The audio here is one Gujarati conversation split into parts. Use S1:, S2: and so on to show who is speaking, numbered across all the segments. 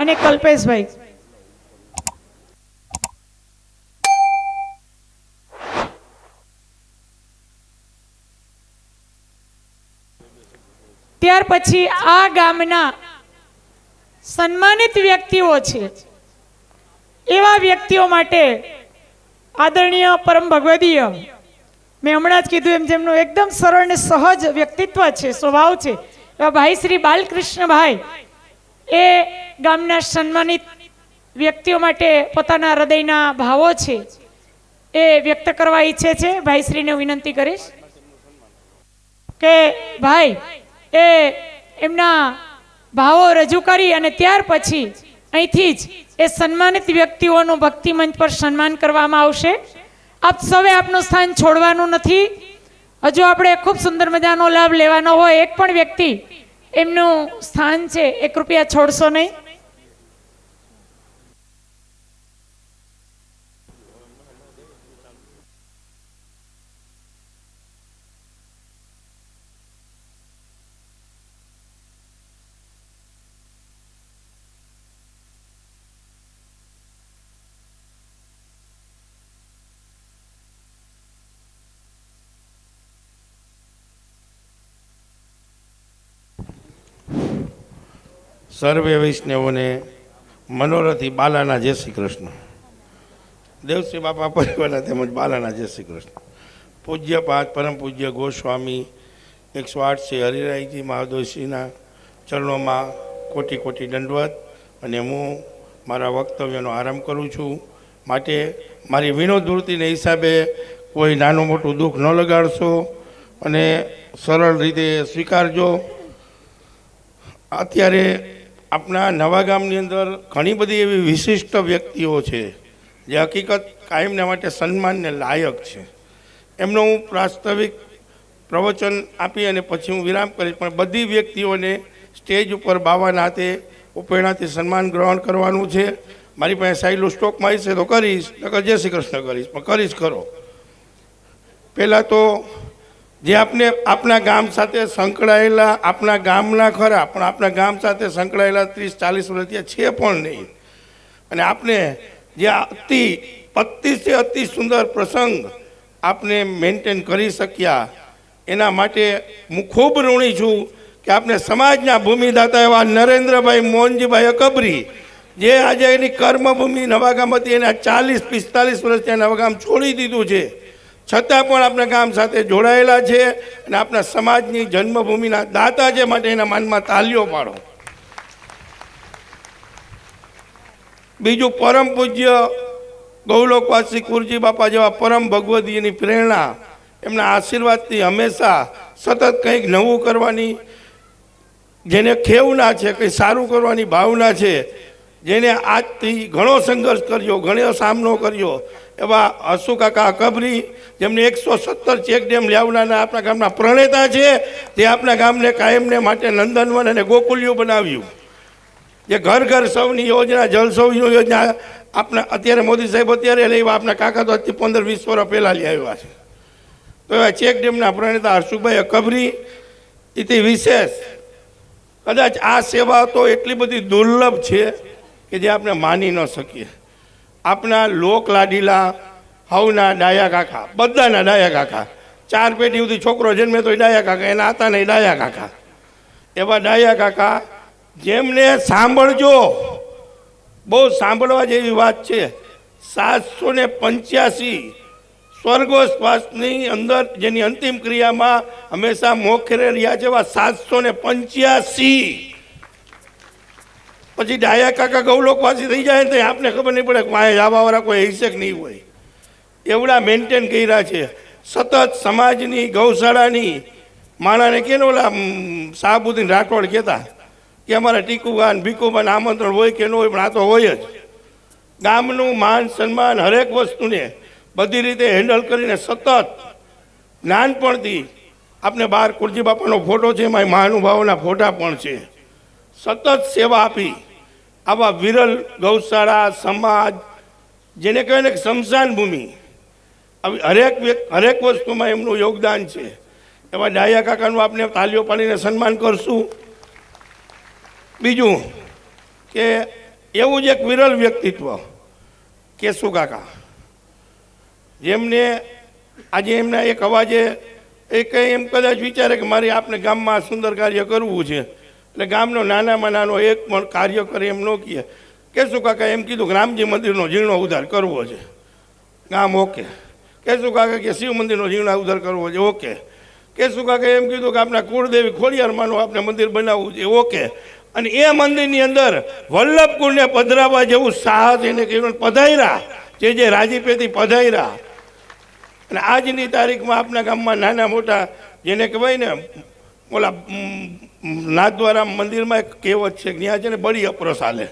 S1: અને કલ્પેશભાઈ. ત્યાર પછી આ ગામના સન્માનિત વ્યક્તિઓ છે. એવા વ્યક્તિઓ માટે આદરણીય પરમ ભગવદીય, મેં હમણાં જ કીધું એમ જેમનું એકદમ સરળ ને સહજ વ્યક્તિત્વ છે, સ્વભાવ છે. એવા ભાઈ શ્રી બાલકૃષ્ણભાઈ એ ગામના સન્માનિત વ્યક્તિઓ માટે પોતાના હૃદયના ભાવો છે એ વ્યક્ત કરવા ઈચ્છે છે. ભાઈશ્રીને વિનંતી કરીશ કે ભાઈ, એ એમના ભાવો રજૂ કરી અને ત્યાર પછી અહીંથી જ એ સન્માનિત વ્યક્તિઓનું ભક્તિ મંચ પર સન્માન કરવામાં આવશે. આપ સૌએ આપનું સ્થાન છોડવાનું નથી. હજુ આપણે ખૂબ સુંદર મજાનો લાભ લેવાનો હોય એક પણ વ્યક્તિ એમનું સ્થાન છે. એક રૂપિયા છોડશો નહીં?
S2: સર્વે વૈષ્ણવોને મનોરથી બાલાના જય શ્રી કૃષ્ણ. દેવશ્રી બાપા પરિવારના તેમજ બાલાના જય શ્રી કૃષ્ણ. પૂજ્ય પાઠ પરમ પૂજ્ય ગોસ્વામી એકસો આઠ શ્રી હરિરાયજી મહાદોશીના ચરણોમાં કોટી કોટી દંડવત અને હું મારા વક્તવ્યનો આરંભ કરું છું. માટે મારી વિનોદ વૃત્તિને હિસાબે કોઈ નાનું મોટું દુઃખ ન લગાડશો અને સરળ રીતે સ્વીકારજો. અત્યારે આપણા નવા ગામની અંદર ઘણી બધી એવી વિશિષ્ટ વ્યક્તિઓ છે. જે હકીકત કાયમના માટે સન્માનને લાયક છે. એમનો હું પ્રાસ્તવિક પ્રવચન આપી અને પછી હું વિરામ કરીશ, પણ બધી વ્યક્તિઓને સ્ટેજ ઉપર બાવાના હાથે ઉપેણાથી સન્માન ગ્રહણ કરવાનું છે. મારી પાસે સાયલું સ્ટોકમાં છે તો કરીશ, નકર જય શ્રી કૃષ્ણ કરીશ, પણ કરીશ ખરો. પહેલાં તો જે આપને આપણા ગામ સાથે સંકળાયેલા આપણા ગામના ખરા, પણ આપણા ગામ સાથે સંકળાયેલા ત્રીસ, ચાલીસ વર્ષિયા છે પણ નહીં. અને આપને જે અતિ અતિશય અતિ સુંદર પ્રસંગ આપને મેન્ટેન કરી શક્યા, એના માટે હું ખૂબ ઋણી છું કે આપણે સમાજના ભૂમિદાતા એવા નરેન્દ્રભાઈ મોહનજીભાઈ અકબરી, જે આજે એની કર્મભૂમિ નવાગામ હતી, એના ચાલીસ, પિસ્તાલીસ વર્ષ ત્યાં નવાગામ છોડી દીધું છે. છતાં પણ આપણા ગામ સાથે જોડાયેલા છે અને આપણા સમાજની જન્મભૂમિના દાતા છે માટે એના માનમાં તાલીઓ પાડો. બીજું પરમ પૂજ્ય ગૌલોકવાસી કુરજી બાપા જેવા પરમ ભગવદીની પ્રેરણા, એમના આશીર્વાદથી હંમેશા સતત કંઈક નવું કરવાની, જેને ખેવના છે, કંઈ સારું કરવાની ભાવના છે, જેને આજથી ઘણો સંઘર્ષ કર્યો, ઘણો સામનો કર્યો એવા હસુ કાકા અકબરી, જેમને એકસો સત્તર ચેક ડેમ લાવવાના આપણા ગામના પ્રણેતા છે, તે આપણા ગામને કાયમને માટે નંદનવન અને ગોકુલ્યું બનાવ્યું જે ઘર ઘર સૌની યોજના, જલ યોજના આપણા અત્યારે મોદી સાહેબ અત્યારે લઈ. આપણા કાકા તો આજથી પંદર વીસ વર્ષ પહેલાં લઈ આવ્યા છે તો એવા ચેક ડેમના પ્રણેતા હર્ષુભાઈ અકબરી, એથી વિશેષ, કદાચ આ સેવા તો એટલી બધી દુર્લભ છે કે જે આપણે માની ન શકીએ આપણા લોક લાડીલા હવના ડાયા કાકા, બધાના ડાયા કાકા. ચાર પેઢી સુધી છોકરો જન્મે તો ડાયા કાકા, એના હતા ને ડાયા કાકા. એવા ડાયા કાકા જેમને સાંભળજો. બહુ સાંભળવા જેવી વાત છે. સાતસો ને પંચ્યાસી સ્વર્ગોશ્વાસની અંદર જેની અંતિમ ક્રિયામાં હંમેશા મોખરે રહ્યા છે એવા સાતસો ને પંચ્યાસી પછી ડાયા કાકા ગૌલોકવાસી થઈ જાય ને આપને ખબર નહીં પડે વાંહે આવવાવાળા કોઈ હિસેક નહીં હોય. એવડા મેન્ટેન કર્યા છે. સતત સમાજની, ગૌશાળાની, માણાને કેનો ઓલા શાહબુદ્દીન રાઠોડ કહેતા કે અમારા ટીકુબાન ભીકુબાન આમંત્રણ હોય કે ન હોય, પણ આ તો હોય જ. ગામનું માન સન્માન હરેક વસ્તુને બધી રીતે હેન્ડલ કરીને સતત નાનપણથી આપણે બહાર કુરજી બાપાનો ફોટો છે, એમાં મહાનુભાવોના ફોટા પણ છે. સતત સેવા આપી. આવા વિરલ, ગૌશાળા, સમાજ, જેને કહેવાય ને શમશાન ભૂમિ. આવી હરેક હરેક વસ્તુમાં એમનું યોગદાન છે. એવા ડાયા કાકાનું આપણે તાલીઓ પાડીને સન્માન કરશું. બીજું કે એવું જ એક વિરલ વ્યક્તિત્વ. કેશુ કાકા? જેમને આજે એમના એક અવાજે એ કંઈ એમ કદાચ વિચારે કે મારે આપણે ગામમાં સુંદર કાર્ય કરવું છે. એટલે ગામનો નાનામાં નાનો એક પણ કાર્ય કરે એમ ન કહે. કેશુ કાકા, એમ કીધું કે રામજી મંદિરનો જીર્ણો ઉદ્ધાર કરવો છે. ગામ ઓકે. કેશુ કાકા કે શિવ મંદિરનો જીર્ણો ઉદ્ધાર કરવો છે, ઓકે. કેશુ કાકા, એમ કીધું કે આપણા કુળદેવી ખોડિયારમાંનું આપણે મંદિર બનાવવું છે, ઓકે. અને એ મંદિરની અંદર વલ્લભકુળને પધરાવવા જેવું સાહસ એને કહ્યું પધાર્યા. જે જે રાજીપેથી પધાર્યા. અને આજની તારીખમાં આપણા ગામમાં નાના મોટા, જેને કહેવાય ને ઓલા નાથ નાથદ્વારા મંદિરમાં એક કહેવત છે ત્યાં છે ને બળી અપરસ હાલે.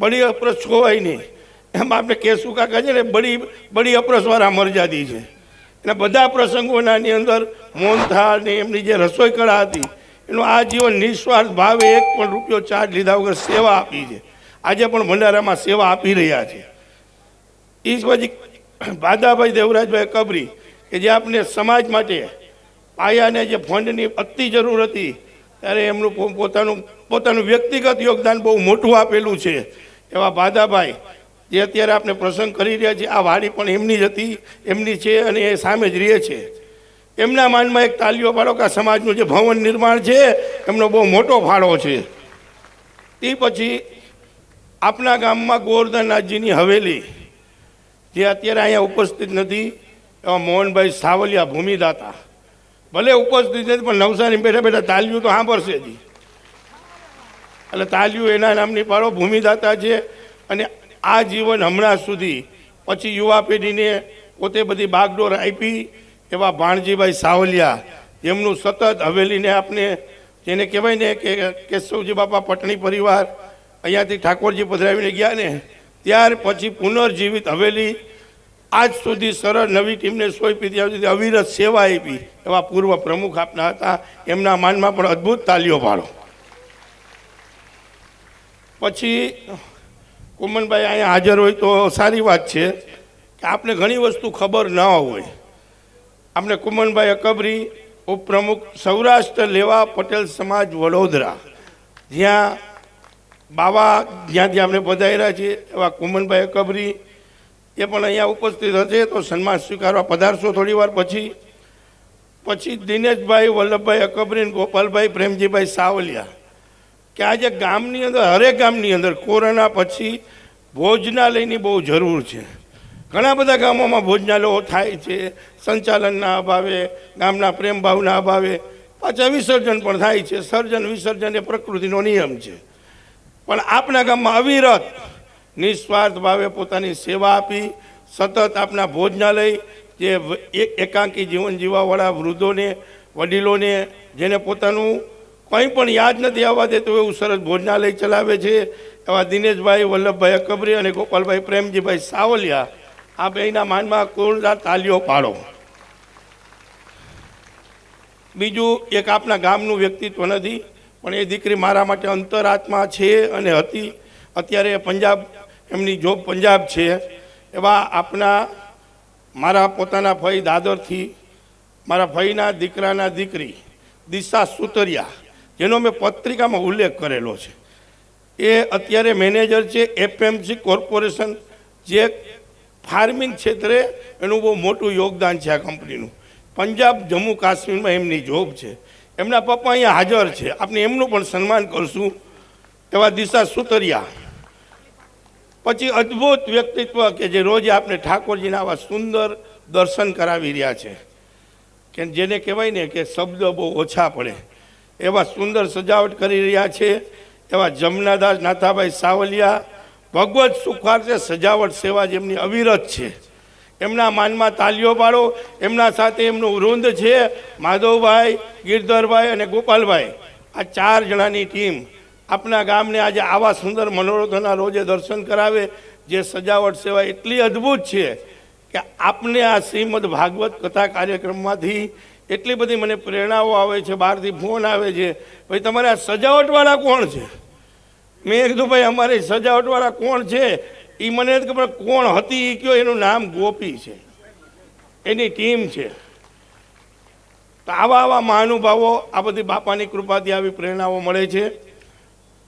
S2: બળી અપરસ છોવાય નહીં. એમાં આપણે કેશુ કાકા છે ને, બળી બળી અપરસવાળા મરજાદી છે. એટલે બધા પ્રસંગોનાની અંદર મોહનથાળ ને એમની જે રસોઈ કળા હતી, એનું આ જીવન નિસ્વાર્થ ભાવે એક પણ રૂપિયો ચાર્જ લીધા વગર સેવા આપી છે. આજે પણ ભંડારામાં સેવા આપી રહ્યા છે. એ પછી બાદાભાઈ દેવરાજભાઈ કબરી કે જે આપણે સમાજ માટે પાયાને જે ફંડની અતિ જરૂર હતી, ત્યારે એમનું પોતાનું પોતાનું વ્યક્તિગત યોગદાન બહુ મોટું આપેલું છે. એવા ભાદાભાઈ જે અત્યારે આપણે પ્રસંગ કરી રહ્યા છીએ આ વાડી પણ એમની જ હતી, એમની છે અને એ સામે જ રહે છે. એમના માનમાં એક તાલીઓ પાડો કે સમાજનું જે ભવન નિર્માણ છે, એમનો બહુ મોટો ફાળો છે. તે પછી આપણા ગામમાં ગોવર્ધનનાથજીની હવેલી, જે અત્યારે અહીંયા ઉપસ્થિત નથી, એવા મોહનભાઈ સાવલિયા ભૂમિદાતા. ભલે ઉપસ્થિત નથી પણ નવસારી બેઠા બેઠા તાલિયું તો સાંભળશે જ. એટલે તાલિયું એના નામની પાડો, ભૂમિદાતા છે અને આ જીવન હમણાં સુધી પછી યુવા પેઢીને પોતે બધી બાગડોર આપી એવા ભાણજીભાઈ સાવલિયા જેમનું સતત હવેલીને આપણે જેને કહેવાય ને કે કેશવજી બાપા પટણી પરિવાર, અહીંયાથી ઠાકોરજી પધરાવીને ગયા ને, ત્યાર પછી પુનર્જીવિત હવેલી આજ સુધી સરળ નવી ટીમને સોંપી ત્યાં સુધી અવિરત સેવા આપી. એવા પૂર્વ પ્રમુખ આપના હતા. એમના માનમાં પણ અદ્ભુત તાલીઓ પાડો. પછી કુમનભાઈ અહીંયા હાજર હોય તો સારી વાત છે કે આપણે ઘણી વસ્તુ ખબર ન હોય. આપણે કુમનભાઈ અકબરી ઉપપ્રમુખ, સૌરાષ્ટ્ર લેવા પટેલ સમાજ વડોદરા. જ્યાં બાવા જ્યાંથી આપણે પધાર્યા છીએ, એવા કુમનભાઈ અકબરી એ પણ અહીંયા ઉપસ્થિત હશે, તો સન્માન સ્વીકારવા પધારશો થોડી વાર પછી. પછી દિનેશભાઈ, વલ્લભભાઈ અકબરી ગોપાલભાઈ, પ્રેમજીભાઈ સાવલિયા. કે આજે ગામની અંદર, હરેક ગામની અંદર કોરોના પછી ભોજનાલયની બહુ જરૂર છે. ઘણા બધા ગામોમાં ભોજનાલયો થાય છે, સંચાલનના અભાવે, ગામના પ્રેમ ભાવના અભાવે. પાછા વિસર્જન પણ થાય છે. સર્જન વિસર્જન એ પ્રકૃતિનો નિયમ છે. પણ આપણા ગામમાં અવિરત નિસ્વાર્થ ભાવે પોતાની સેવા આપી, સતત આપણા ભોજનાલય જે એકાંકી જીવન જીવવાવાળા વૃદ્ધોને, વડીલોને, જેને પોતાનું કંઈ પણ યાદ નથી આવવા દેતું એવું સરસ ભોજનાલય ચલાવે છે, એવા દિનેશભાઈ, વલ્લભભાઈ અકબરી અને ગોપાલભાઈ પ્રેમજીભાઈ સાવલિયા, આ બેના માનમાં કોરડા તાલીઓ પાડો. બીજું, એક આપણા ગામનું વ્યક્તિત્વ નથી, પણ એ દીકરી મારા માટે અંતરાત્મા છે અને હતી. અત્યારે પંજાબ એમની જોબ પંજાબ છે. એવા આપના, મારા પોતાના ફઈ દાદરથી, મારા ફઈના દીકરાના દીકરી, દિશા સુતરિયા, જેનો મેં પત્રિકામાં ઉલ્લેખ કરેલો છે. એ અત્યારે મેનેજર છે, એફએમસી કોર્પોરેશન, જે ફાર્મિંગ ક્ષેત્રે એનું બહુ મોટું યોગદાન છે આ કંપનીનું. પંજાબ, જમ્મુ, કાશ્મીરમાં એમની જોબ છે. એમના પપ્પા અહીંયા હાજર છે. આપણે એમનું પણ સન્માન કરશું. એવા દિશા સુતરિયા પછી અદ્ભુત વ્યક્તિત્વ કે જે રોજ આપણે ઠાકોરજીના આવા સુંદર દર્શન કરાવી રહ્યા છે. કે જેને કહેવાય ને કે શબ્દ બહુ ઓછા પડે. એવા સુંદર સજાવટ કરી રહ્યા છે. એવા જમનાદાસ નાથાભાઈ સાવલિયા ભગવત સુખાર્થે સજાવટ સેવા જેમની અવિરત છે. એમના માનમાં તાલીઓ પાડો. એમના સાથે એમનું વૃંદ છે. માધવભાઈ, ગિરધરભાઈ અને ગોપાલભાઈ. આ ચાર જણાની ટીમ આપણા ગામને આજે આવા સુંદર મનોરથોના રોજે દર્શન કરાવે, જે સજાવટ સેવા એટલી અદ્ભુત છે કે આપને આ શ્રીમદ ભાગવત કથા કાર્યક્રમમાંથી એટલી બધી મને પ્રેરણાઓ આવે છે, બહારથી ફોન આવે છે, ભાઈ, તમારે આ સજાવટવાળા કોણ છે? મેં કીધું, ભાઈ, અમારે સજાવટવાળા કોણ છે? એ મને ખબર કોણ હતી એ કયો, એનું નામ ગોપી છે. એની ટીમ છે. તો આવા આવા મહાનુભાવો આ બધી બાપાની કૃપાથી આવી પ્રેરણાઓ મળે છે.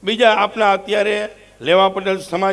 S2: બીજા આપણા અત્યારે લેવા પટેલ સમાજ